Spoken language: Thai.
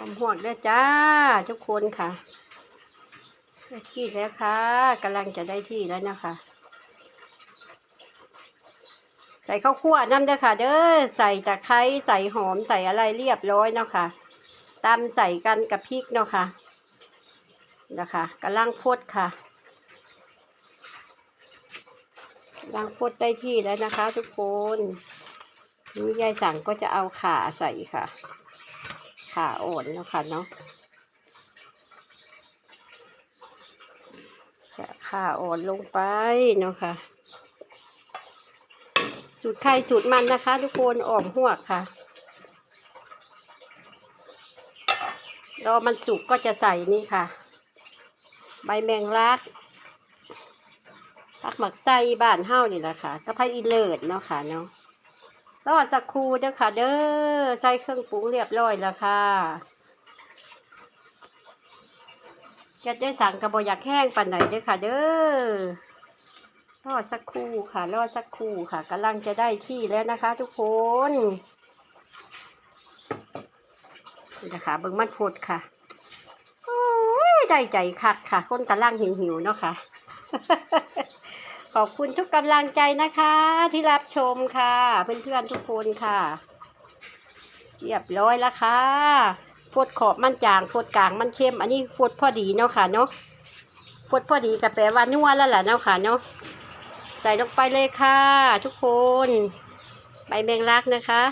อมหวกแล้จ้า ทุกคนค่ะได้ที่แล้วค่ะกำลังจะได้ที่แล้วนะคะ ใส่ข้าวคั่วน้ำเด้อค่ะ เด้อใส่ตะไคร้ใส่หอมใส่อะไรเรียบร้อยเนาะค่ะตำใส่กันกับพริกเนาะค่ะนะคะกำลังพดค่ะกำลังพดได้ที่แล้วนะคะ ทุกคนนี่ยายสั่งก็จะเอาขาใส่ค่ะ ขาอ่อนเนาะค่ะเนาะจะขาอ่อนลงไปเนาะค่ะ สูตรไข่สูตรมันนะคะ ทุกคนอ่อมหัวค่ะรอมันสุกก็จะใส่นี่ค่ะ ใบแมงลักผักหมักไส้บ้านเฮ้านี่แหละค่ะกระเพราอีเลิศเนาะค่ะเนาะ อสักครู่เด้อค่ะ เด้อใส่เครื่องปรุงเรียบร้อยแล้วค่ะจะได้สั่งกระบอกอยากแห้งปันไหนเด้อค่ะ เด้อรอสักครู่ค่ะรอสักครู่ค่ะกำลังจะได้ที่แล้วนะคะ ทุกคนนี่นะคะเบิ้งมันฟดค่ะโอ้ยได้ใจคักค่ะ คนกำลังหิวหิวๆเนาะค่ะ ขอบคุณทุกกำลังใจนะคะที่รับชมค่ะ เพื่อนๆทุกคนค่ะ เรียบร้อยแล้วค่ะฟดขอบมันจางฟดกลางมันเข้ม อันนี้ฟดพอดีเนาะค่ะเนาะฟดพอดีกับแปลว่านัวแล้วแหละเนาะค่ะเนาะใส่ลงไปเลยค่ะ ทุกคน ใบแมงลักนะคะ